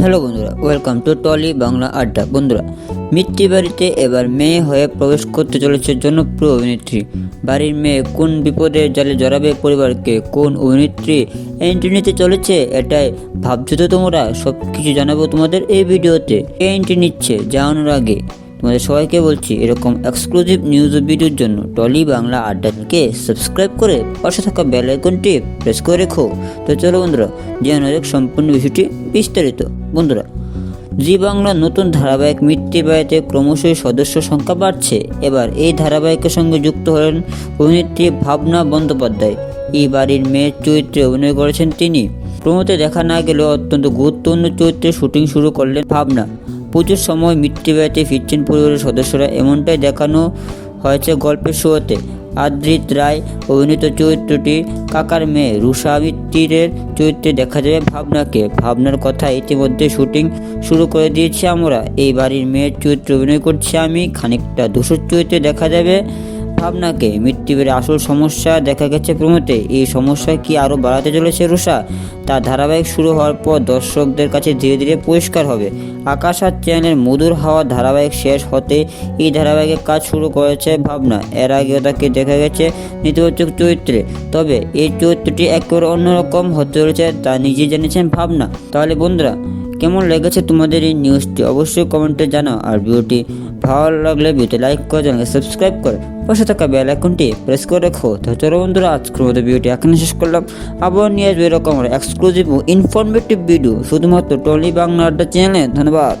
Hello বন্ধুরা welcome to trolley Bangla আড্ডা বন্ধুরা মিত্তি বাড়িতে এবার মেয়ে হয়ে প্রবেশ করতে চলেছে জনপ্রিয় অভিনেত্রী। বাড়ির মেয়ে কোন বিপদে জালে জড়াবে পরিবারকে? কোন অভিনেত্রী এন্ট্রি নিতে চলেছে? এটাই ভাবছ তো তোমরা? সব কিছু জানাব তোমাদের এই ভিডিওতে। এন্ট্রি নিচ্ছে? জানানোর আগে তোমাদের সবাইকে বলছি, এরকম এক্সক্লুসিভ নিউজ ও ভিডিওর জন্য টলি বাংলা আড্ডাকে সাবস্ক্রাইব করে পাশে থাকা বেল আইকনটি প্রেস করে রেখো। তো চলো বন্ধুরা জানার এক সম্পূর্ণ বিষয়টি বিস্তারিত। বন্ধুরা, জি বাংলা নতুন ধারাবাহিক মৃত্যু বাড়িতে ক্রমশই সদস্য সংখ্যা বাড়ছে। এবার এই ধারাবাহিকের সঙ্গে যুক্ত হলেন অভিনেত্রী ভাবনা বন্দ্যোপাধ্যায়। এই বাড়ির মেয়ের চরিত্রে অভিনয় করেছেন তিনি। প্রমোতে দেখা না গেলেও অত্যন্ত গুরুত্বপূর্ণ চরিত্রে শুটিং শুরু করলেন ভাবনা। পুজোর সময় মৃত্যুবাড়িতে ফিরছেন পরিবারের সদস্যরা। এমনটাই দেখানো হয়েছে গল্পের শুরুতে। আদ্রিত রায়, অভিনীত চরিত্রটি কাকার মেয়ে। রুষা মিত্তিরের চরিত্রে দেখা যাবে ভাবনাকে। ভাবনার কথা ইতিমধ্যে শুটিং শুরু করে দিয়েছি আমরা। এই বাড়ির মেয়ের চরিত্রে অভিনয় করছি আমি। খানিকটা দোষর চরিত্রে দেখা যাবে। ভাবনাকে মৃত্যুবের আসল সমস্যা দেখা গেছে প্রমোতে এই সমস্যা কি আরও বাড়াতে চলেছে রুষা তা ধারাবাহিক শুরু হওয়ার পর দর্শকদের কাছে ধীরে ধীরে পরিষ্কার হবে। আকাশ আর চ্যানেলের মধুর হাওয়া ধারাবাহিক শেষ হতে এই ধারাবাহিকের কাজ শুরু করেছে ভাবনা। এর আগেও তাকে দেখা গেছে নেতিবাচক চরিত্রে। তবে এই চরিত্রটি একেবারে অন্যরকম হতে চলেছে তা নিজেই জেনেছেন ভাবনা। তাহলে বন্ধুরা, কেমন লেগেছে তোমাদের এই নিউজটি অবশ্যই কমেন্টে জানাও। আর ভিডিওটি ভালো লাগলে ভিডিও লাইক করে চ্যানেলকে সাবস্ক্রাইব করে পাশে থাকা বেল আইকনটি প্রেস করে রাখো। তো চলো বন্ধুরা, আজকের মতো ভিডিওটি এখানে শেষ করলাম। আবার নিয়ে আসবে এরকম এক্সক্লুসিভ ও ইনফরমেটিভ ভিডিও শুধুমাত্র টলি বাংলা আড্ডা চ্যানেলে ধন্যবাদ।